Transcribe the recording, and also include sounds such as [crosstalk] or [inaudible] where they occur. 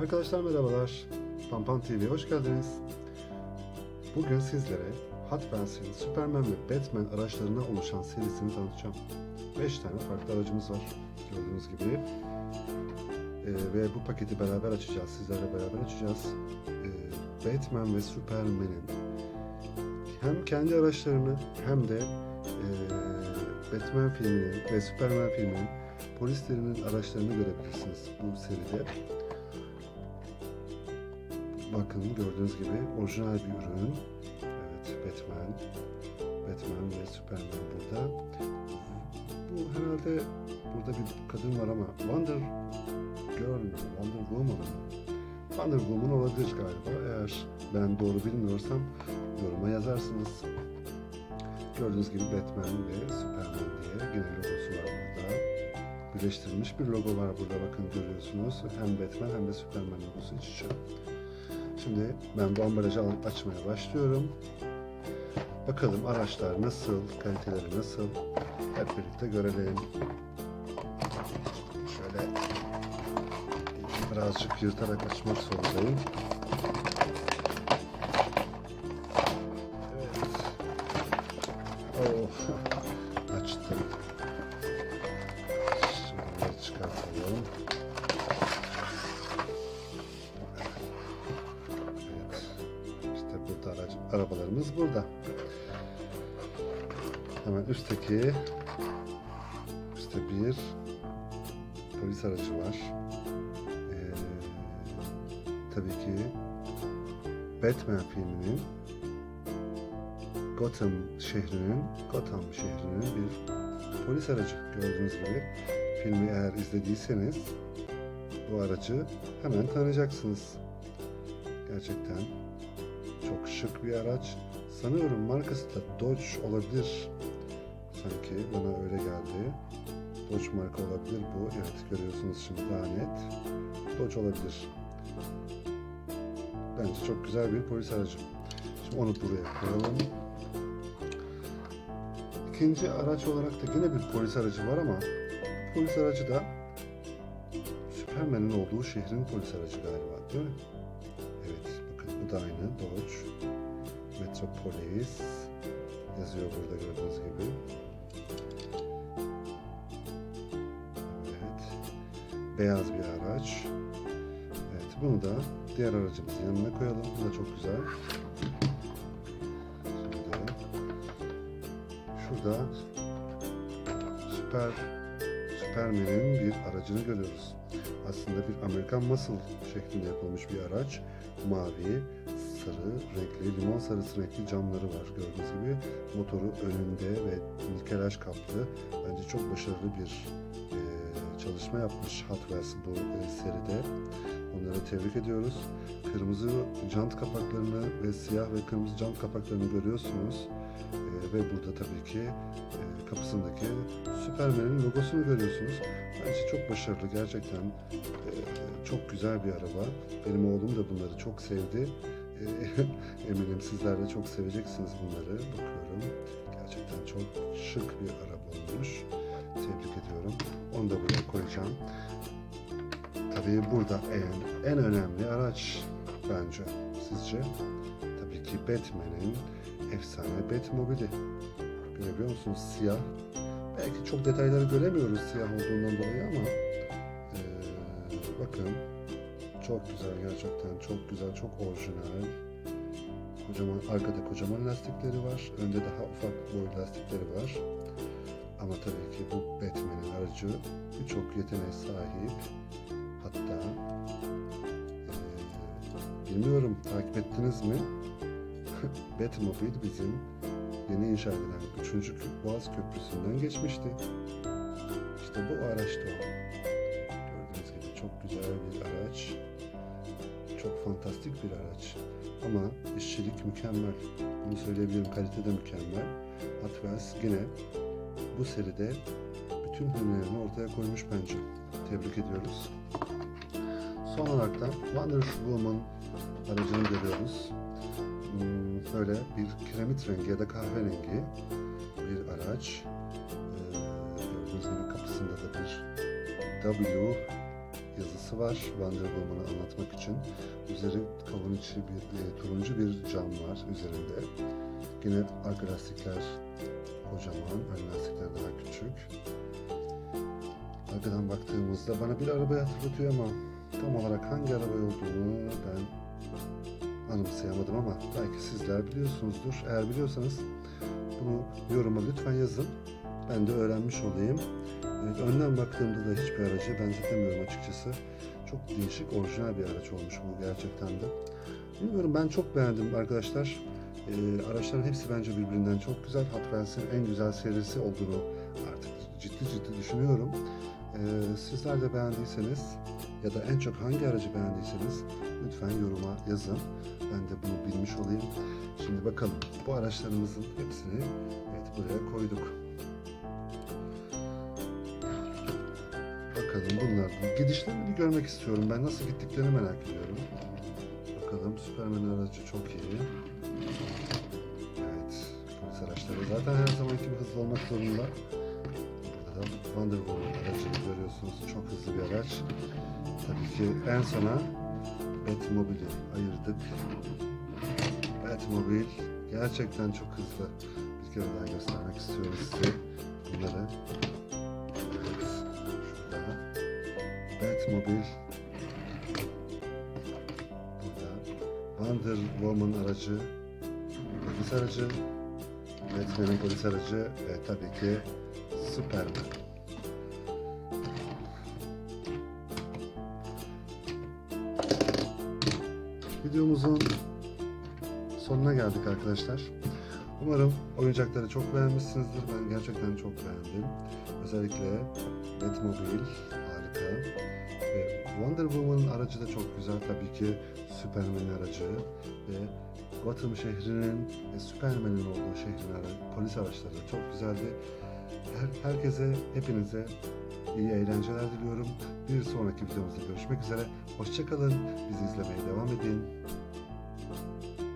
Arkadaşlar merhabalar. Pampan TV'ye hoş geldiniz. Bugün sizlere Hot Wheels'in Superman ve Batman araçlarına oluşan serisini tanıtacağım. 5 tane farklı aracımız var. Gördüğünüz gibi. Ee, ve bu paketi beraber açacağız. Sizlerle beraber açacağız. Ee, Batman ve Superman'in hem kendi araçlarını hem de ee, Batman filminin ve Superman filminin polislerinin araçlarını görebilirsiniz bu seride. Bakın gördüğünüz gibi orijinal bir ürün. Evet Batman. Batman ve Superman burada. Bu herhalde burada bir kadın var ama Wonder Girl mü? Wonder Woman mı? Wonder Woman olabilir galiba. Eğer ben doğru bilmiyorsam yoruma yazarsınız. Gördüğünüz gibi Batman ve Superman diye yine logosu var burada. Birleştirilmiş bir logo var burada bakın görüyorsunuz. Hem Batman hem de Superman logosu iç içe. Şimdi ben bu ambalajı açmaya başlıyorum. Bakalım araçlar nasıl, kaliteleri nasıl hep birlikte görelim. Şöyle birazcık yırtarak açmak zorundayım. Evet. Oh, arabalarımız burada. Hemen üstteki üstte bir polis aracı var. Ee, tabii ki Batman filminin Gotham şehrinin Gotham şehrinin bir polis aracı gördüğünüz gibi filmi eğer izlediyseniz bu aracı hemen tanıyacaksınız. Gerçekten çok şık bir araç. Sanıyorum markası da Dodge olabilir. Sanki bana öyle geldi. Dodge marka olabilir bu. Evet görüyorsunuz şimdi daha net. Dodge olabilir. Bence çok güzel bir polis aracı. Şimdi onu buraya koyalım. İkinci araç olarak da yine bir polis aracı var ama polis aracı da Superman'in olduğu şehrin polis aracı galiba değil mi? Bu da aynı Dodge Metropolis yazıyor burada gördüğünüz gibi. Evet. Beyaz bir araç. Evet bunu da diğer aracımızın yanına koyalım. Bu da çok güzel. Şimdi şurada Süper Superman'in bir aracını görüyoruz. Aslında bir Amerikan Muscle şeklinde yapılmış bir araç. Mavi, sarı renkli, limon sarısı renkli camları var gördüğünüz gibi. Motoru önünde ve nikelaj kaplı. Bence çok başarılı bir e, çalışma yapmış Hot Wheels bu e, seride. Onları tebrik ediyoruz. Kırmızı jant kapaklarını ve siyah ve kırmızı jant kapaklarını görüyorsunuz. E, ve burada tabii ki e, kapısındaki Superman'in logosunu görüyorsunuz. Bence çok başarılı gerçekten. E, çok güzel bir araba. Benim oğlum da bunları çok sevdi. E, [laughs] eminim sizler de çok seveceksiniz bunları. Bakıyorum. Gerçekten çok şık bir araba olmuş. Tebrik ediyorum. Onu da buraya koyacağım. Tabii burada en, en önemli araç bence sizce. Tabii ki Batman'in efsane Batmobile'i. Görebiliyor musunuz? Siyah. Belki çok detayları göremiyoruz siyah olduğundan dolayı ama eee, bakın çok güzel gerçekten. Çok güzel, çok orijinal. Kocaman, arkada kocaman lastikleri var. Önde daha ufak boy lastikleri var. Ama tabii ki bu Batman'in aracı birçok yeteneğe sahip. Hatta eee, bilmiyorum takip ettiniz mi? [laughs] Batmobile bizim yeni inşa edilen 3. Boğaz Köprüsü'nden geçmişti. İşte bu araçtı o. Gördüğünüz gibi çok güzel bir araç. Çok fantastik bir araç. Ama işçilik mükemmel. Bunu söyleyebilirim. Kalite de mükemmel. Hot Wheels yine bu seride bütün hünerlerini ortaya koymuş bence. Tebrik ediyoruz. Son olarak da Wonder Woman aracını görüyoruz. Hmm, Böyle bir kiremit rengi ya da kahverengi bir araç. Ee, gördüğünüz gibi kapısında da bir W yazısı var. Wonder Woman'ı anlatmak için. Üzeri kavun içi bir e, turuncu bir cam var üzerinde. Yine arka lastikler kocaman, ön lastikler daha küçük. Arkadan baktığımızda bana bir arabayı hatırlatıyor ama tam olarak hangi araba olduğunu ben anımsayamadım ama belki sizler biliyorsunuzdur. Eğer biliyorsanız bunu yoruma lütfen yazın. Ben de öğrenmiş olayım. Evet, önden baktığımda da hiçbir aracı benzetemiyorum açıkçası. Çok değişik, orijinal bir araç olmuş bu gerçekten de. Bilmiyorum ben çok beğendim arkadaşlar. Ee, araçların hepsi bence birbirinden çok güzel. Hot Wheels'in en güzel serisi olduğunu artık ciddi ciddi düşünüyorum. Ee, sizler de beğendiyseniz ya da en çok hangi aracı beğendiyseniz lütfen yoruma yazın. Ben de bunu bilmiş olayım. Şimdi bakalım bu araçlarımızın hepsini evet buraya koyduk. Bakalım bunlar gidişlerini bir görmek istiyorum. Ben nasıl gittiklerini merak ediyorum. Bakalım Superman aracı çok iyi. Evet, polis araçları zaten her zamanki gibi hızlı olmak zorunda. Burada da Wonder Woman görüyorsunuz. Çok hızlı bir araç. Tabii ki en sona Batmobile'i ayırdık. Batmobile gerçekten çok hızlı. Bir kere daha göstermek istiyoruz size bunları. Evet, şurada. Batmobile. Burada. Wonder Woman aracı. Polis aracı. Batman'in polis aracı ve tabii ki Superman. Videomuzun sonuna geldik arkadaşlar. Umarım oyuncakları çok beğenmişsinizdir. Ben gerçekten çok beğendim. Özellikle Batmobile harika. Ve Wonder Woman'ın aracı da çok güzel. Tabii ki Superman'in aracı ve Gotham şehrinin ve Superman'in olduğu şehrin polis araçları da çok güzeldi. Her- herkese, hepinize iyi eğlenceler diliyorum. Bir sonraki videomuzda görüşmek üzere. Hoşçakalın. Bizi izlemeye devam edin.